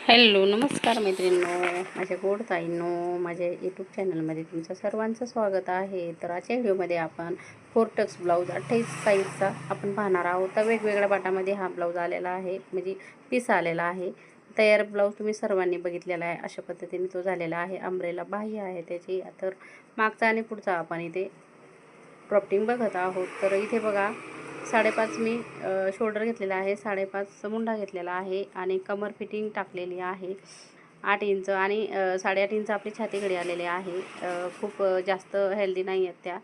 Hello नमस्कार मैत्रिणींनो माझ्या गोड ताईंनो माझ्या यूट्यूब चॅनलमध्ये तुमचं सर्वांचं स्वागत आहे. तर आजच्या व्हिडिओमध्ये आपण फोर टक्स ब्लाऊज अठ्ठावीस साईजचा आपण पाहणार आहोत. तर वेगवेगळ्या पाटामध्ये हा ब्लाऊज आलेला आहे म्हणजे पीस आलेला आहे. तयार ब्लाऊज तुम्ही सर्वांनी बघितलेला आहे अशा पद्धतीने तो झालेला आहे. अमरेला बाह्य आहे त्याची. तर मागचा आणि पुढचा आपण इथे प्रॉपटिंग बघत आहोत. तर इथे बघा साडेपाच मी शोल्डर घेतलेला आहे साडेपाच मुंडा घेतलेला आहे आणि कमर फिटिंग टाकलेली आहे. आठ इंच आणि साडेआठ इंच आपली छातीकडे आलेले आहे. खूप जास्त हेल्दी नाही आहेत त्या.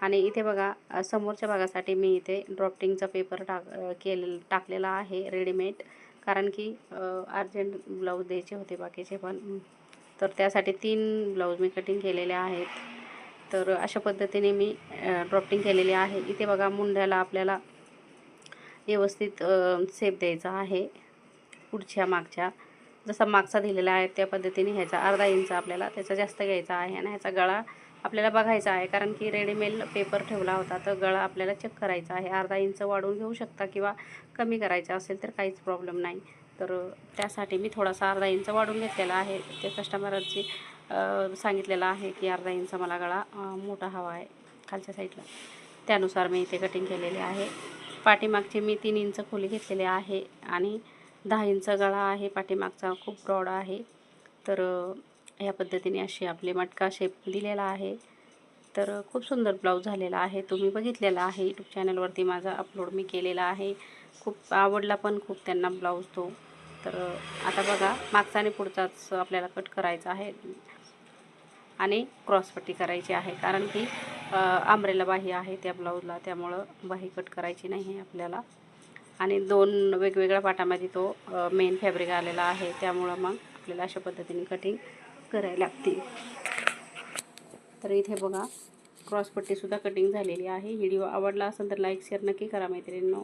आणि इथे बघा समोरच्या भागासाठी मी इथे ड्रॉफ्टिंगचा पेपर टाक केले टाकलेला आहे रेडीमेड कारण की अर्जंट ब्लाऊज द्यायचे होते बाकीचे पण. तर त्यासाठी तीन ब्लाऊज मी कटिंग केलेले आहेत. तर अशा पद्धतीने मी ड्रॉफ्टिंग केलेली आहे. इथे बघा मुंड्याला आपल्याला व्यवस्थित सेप द्यायचा आहे. पुढच्या मागच्या जसा मागचा दिलेला आहे त्या पद्धतीने ह्याचा अर्धा इंच आपल्याला त्याचा जास्त घ्यायचा आहे आणि ह्याचा गळा आपल्याला बघायचा आहे. कारण की रेडीमेड पेपर ठेवला होता तर गळा आपल्याला चेक करायचा आहे. अर्धा इंच वाढवून घेऊ शकता किंवा कमी करायचा असेल तर काहीच प्रॉब्लेम नाही. तर त्यासाठी मी थोडासा अर्धा इंच वाढवून घेतलेला आहे. ते कस्टमरची सांगितलेलं आहे की अर्धा इंच मला गळा मोठा हवा आहे खालच्या साईडला. त्यानुसार मी इथे कटिंग केलेले आहे. पाठीमागचे मी तीन इंच खोली घेतलेले आहे आणि दहा इंच गळा आहे. पाठीमागचा खूप ब्रॉड आहे. तर ह्या पद्धतीने अशी आपली मटका शेप दिलेला आहे. तर खूप सुंदर ब्लाऊज झालेला आहे. तुम्ही बघितलेला आहे. यूट्यूब चॅनलवरती माझा अपलोड मी केलेला आहे. खूप आवडला पण खूप त्यांना ब्लाऊज तो. तर आता बघा मागचा आणि पुढचाच आपल्याला कट करायचा आहे. आणि क्रॉसपट्टी करायची आहे. कारण की आंब्रेला बाही आहे त्या ब्लाऊजला त्यामुळं बाही कट करायची नाही आहे आपल्याला. आणि दोन वेगवेगळ्या पाटामध्ये तो मेन फॅब्रिक आलेला आहे. त्यामुळं मग आपल्याला अशा पद्धतीने कटिंग करायला लागते तर इथे बघा क्रॉसपट्टीसुद्धा कटिंग झालेली आहे. व्हिडिओ आवडला असेल तर लाईक शेअर नक्की करा मैत्रिणींनो.